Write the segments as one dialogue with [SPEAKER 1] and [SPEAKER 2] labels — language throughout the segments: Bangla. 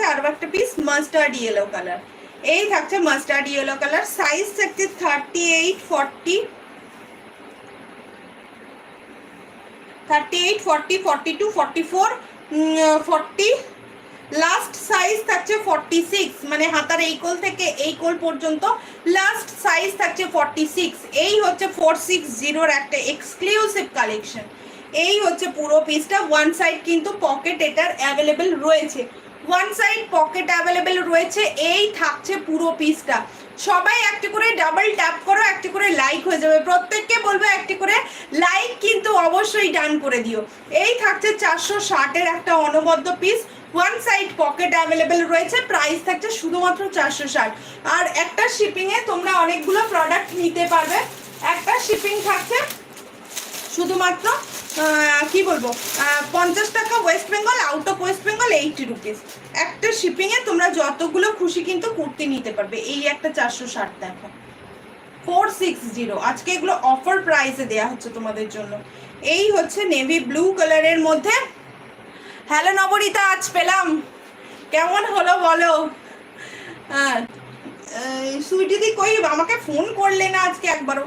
[SPEAKER 1] থাকছে আরও একটা পিস মাস্টার্ড ইয়েলো কালার এই থাকছে মাস্টার্ড ইয়েলো কালার সাইজ থাকছে thirty eight forty thirty eight forty forty two forty four forty last size থাকছে ফর্টি সিক্স মানে হাতার এই কোল থেকে এই কোল পর্যন্ত লাস্ট সাইজ থাকছে ফর্টি সিক্স এই হচ্ছে ফোর সিক্স জিরোর একটা এক্সক্লুসিভ কালেকশন এই হচ্ছে পুরো পিসটা ওয়ান সাইড কিন্তু পকেট এটার অ্যাভেলেবেল রয়েছে। ওয়ান সাইড পকেট অ্যাভেলেবেল রয়েছে, এই থাকছে পুরো পিসটা সবাই একটি করে ডাবল ট্যাপ করো, একটি করে লাইক হয়ে যাবে। প্রত্যেককে বলব একটি করে লাইক কিন্তু অবশ্যই ডান করে দিও। এই থাকছে চারশো ষাটের একটা অনবদ্য piece one side pocket available রয়েছে প্রাইস থাকছে শুধুমাত্র চারশো ষাট। আর একটা শিপিংয়ে তোমরা অনেকগুলো প্রোডাক্ট নিতে পারবে। একটা শিপিং থাকছে শুধুমাত্র কি বলব? পঞ্চাশ টাকা West Bengal out of West Bengal eighty rupees একটা শিপিংয়ে তোমরা যতগুলো খুশি কিন্তু কুর্তি নিতে পারবে। এই একটা চারশো ষাট দেখো ফোর সিক্স জিরো আজকে এগুলো অফার প্রাইসে দেওয়া হচ্ছে তোমাদের জন্য। এই হচ্ছে নেভি ব্লু কালারের মধ্যে। হ্যালো নবরিতা আজ পেলাম। কেমন হলো বলো? হ্যাঁ সুইটিদি কই? আমাকে ফোন করলে না আজকে একবারও।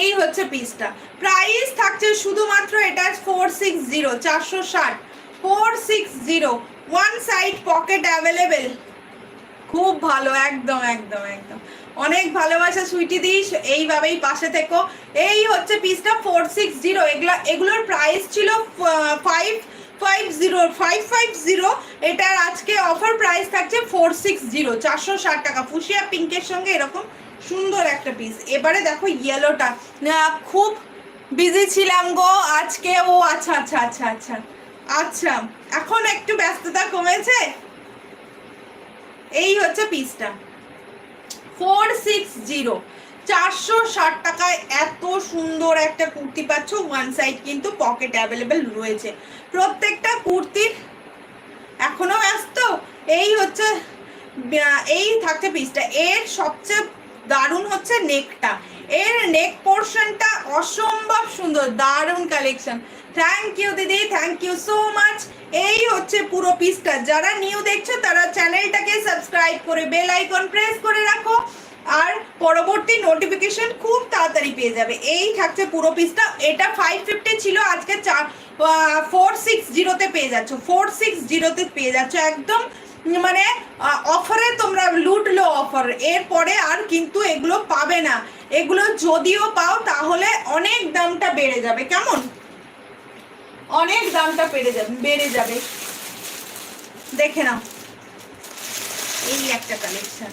[SPEAKER 1] এই হচ্ছে পিসটা প্রাইস থাকছে শুধুমাত্র এটা ফোর সিক্স জিরো চারশো ষাট। Four six zero one side pocket available খুব ভালো, একদম একদম একদম। অনেক ভালোবাসা সুইটি দিস, এইভাবেই পাশে থেকো। এই হচ্ছে পিসটা ফোর সিক্স জিরো এগুলো, এগুলোর প্রাইস ছিল five five zero five five zero এটার আজকে অফার প্রাইস থাকছে ফোর সিক্স জিরো চারশো ষাট টাকা। ফুসিয়া পিঙ্কের সঙ্গে এরকম সুন্দর একটা পিস এবারে দেখো ইয়েলোটা খুব বিজি ছিলাম গো। আজকে, ও আচ্ছা আচ্ছা আচ্ছা আচ্ছা। আচ্ছা এখন একটু ব্যস্ততা কমেছে। এই হচ্ছে পিসটা ফোর সিক্স জিরো চারশো ষাট টাকায় এত সুন্দর একটা কুর্তি পাচ্ছ। ওয়ান সাইড কিন্তু পকেট অ্যাভেলেবেল রয়েছে। প্রত্যেকটা কুর্তির এখনও ব্যস্ত। এই হচ্ছে এই থাকছে পিসটা এর সবচেয়ে দারুণ হচ্ছে নেকটা এর নেক পোর্শনটা অসম্ভব সুন্দর, দারুণ কালেকশন থ্যাংক ইউ দিদি থ্যাংক ইউ সো মাচ এই হচ্ছে পুরো পিসটা যারা নিউ দেখছ, তারা চ্যানেলটাকে সাবস্ক্রাইব করে বেল আইকন প্রেস করে রাখো। আর পরবর্তী নোটিফিকেশন খুব তাড়াতাড়ি পেয়ে যাবে। এই থাকছে পুরো পিসটা এটা ফাইভ ফিফটি ছিল, আজকে চার ফোর সিক্স জিরোতে পেয়ে যাচ্ছ। ফোর সিক্স জিরোতে পেয়ে যাচ্ছ। একদম মানে অফারে তোমরা লুটলো অফার এরপরে আর কিন্তু এগুলো পাবে না। এগুলো যদিও পাও, তাহলে অনেক দামটা বেড়ে যাবে। কেমন? অনেক দামটা বেড়ে যাবে বেড়ে যাবে। দেখে নাও। এই একটা কালেকশন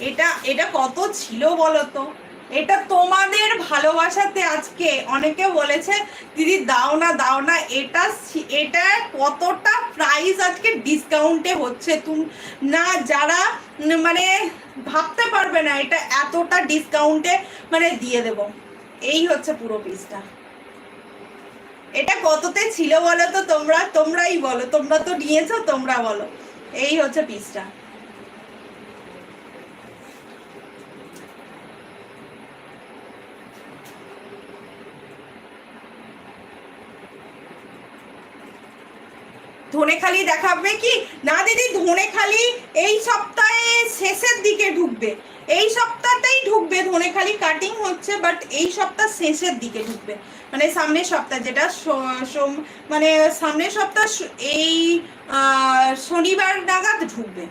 [SPEAKER 1] এটা এটা কত ছিল বলো তো এটা তোমাদের ভালোবাসাতে আজকে অনেকে বলেছে, দিদি, দাও না দাও না, এটা এটা কতটা প্রাইস আজকে ডিসকাউন্টে হচ্ছে? তুমি, না, যারা মানে ভাবতে পারবে না এটা এতটা ডিসকাউন্টে মানে দিয়ে দেব। এই হচ্ছে পুরো পিসটা এটা কততে ছিল বলো তো তোমরা? তোমরাই বলো। তোমরা তো নিয়েছো, তোমরা বলো। এই হচ্ছে পিসটা ধনেখালি দেখাবে কি? না দিদি, ধনেখালি এই সপ্তাহে শেষের দিকে ঢুকবে। এই সপ্তাহতেই ঢুকবে, ধনেখালি কাটিং হচ্ছে বাট এই সপ্তাহ শেষের দিকে ঢুকবে। মানে সামনের সপ্তাহ যেটা মানে সামনের সপ্তাহ এই শনিবার নাগাদ ঢুকবে।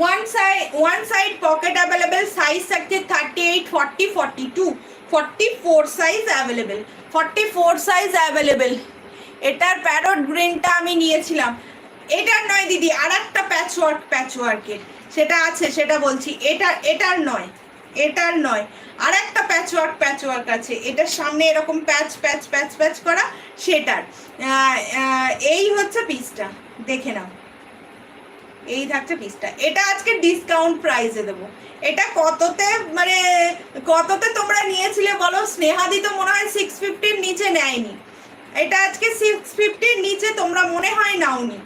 [SPEAKER 1] One side one side pocket available size থাকছে thirty eight forty forty two forty four size available forty four size available এটার প্যারট গ্রিনটা আমি নিয়েছিলাম। এটার নয়, দিদি আর একটা প্যাচওয়ার্ক প্যাচওয়ার্কের সেটা আছে, সেটা বলছি। এটা, এটার নয় এটার নয়। আর একটা প্যাচওয়ার্ক প্যাচওয়ার্ক আছে। এটার সামনে এরকম প্যাচ প্যাচ প্যাচ প্যাচ করা, সেটার। এই হচ্ছে পিসটা দেখে নাও। এই থাকছে পিসটা এটা আজকে ডিসকাউন্ট প্রাইসে দেবো। এটা কততে মানে কততে তোমরা নিয়েছিলে বলো? স্নেহাদি তো মনে হয় সিক্স ফিফটির নিচে নেয়নি। এটা আজকে সিক্স ফিফটির নিচে তোমরা মনে হয় নাওনি।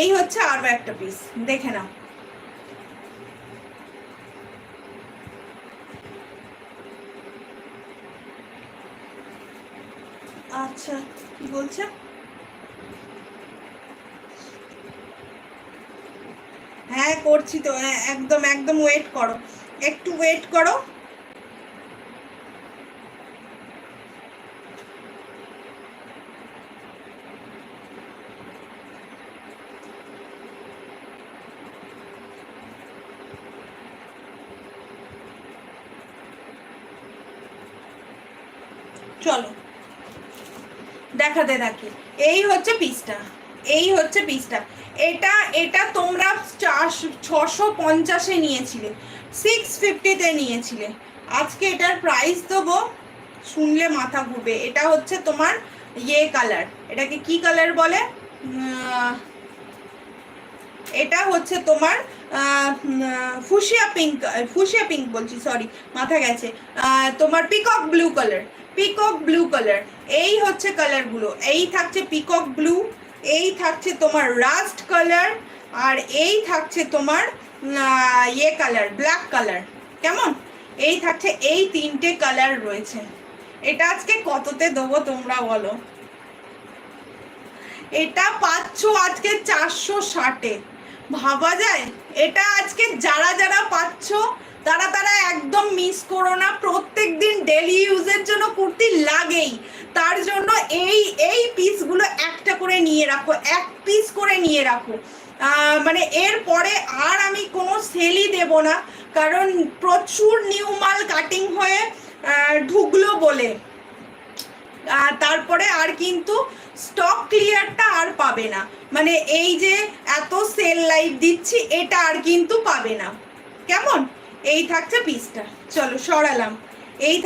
[SPEAKER 1] এই হচ্ছে আরও একটা পিস দেখে নাও। আচ্ছা কি বলছে? হ্যাঁ করছি তো হ্যাঁ, একদম একদম ওয়েট করো। একটু ওয়েট করো। চলো। দেখাতে থাকি এই হচ্ছে পিসটা। এই হচ্ছে পিসটা। এটা এটা তোমরা চারশো, ছশো পঞ্চাশে নিয়েছিলে। সিক্স ফিফটিতে নিয়েছিলে। আজকে এটার প্রাইস দেবো। শুনলে মাথা ঘুরবে। এটা হচ্ছে তোমার ইয়ে কালার এটাকে কি কালার বলে? এটা হচ্ছে তোমার ফুশিয়া পিঙ্ক ফুশিয়া পিঙ্ক বলছি সরি মাথা গেছে। তোমার peacock blue colour peacock blue colour এই হচ্ছে কালারগুলো এই থাকছে পিকক ব্লু এই থাকছে তোমার রাস্ট কালার আর এই থাকছে তোমার ইয়ে কালার ব্ল্যাক কালার কেমন? এই থাকছে, এই তিনটে কালার রয়েছে। এটা আজকে কততে দেবো তোমরা বলো? এটা পাচ্ছ আজকে চারশো ষাটে। ভাবা যায়? এটা আজকে যারা যারা পাচ্ছ, তারা তারা একদম মিস করো না। প্রত্যেক দিন ডেলি ইউজের জন্য কুর্তি লাগেই। তার জন্য এই এই পিসগুলো একটা করে নিয়ে রাখো, এক পিস করে নিয়ে রাখো। মানে এর পরে আর আমি কোনো সেলই দেব না। কারণ প্রচুর নিউ মাল কাটিং হয়ে ঢুকলো বলে। তারপরে আর কিন্তু স্টক ক্লিয়ারটা আর পাবে না। মানে এই যে এত সেল লাইফ দিচ্ছি, এটা আর কিন্তু পাবে না। কেমন? এই থাকছে পিসটা চলো সরালাম। এই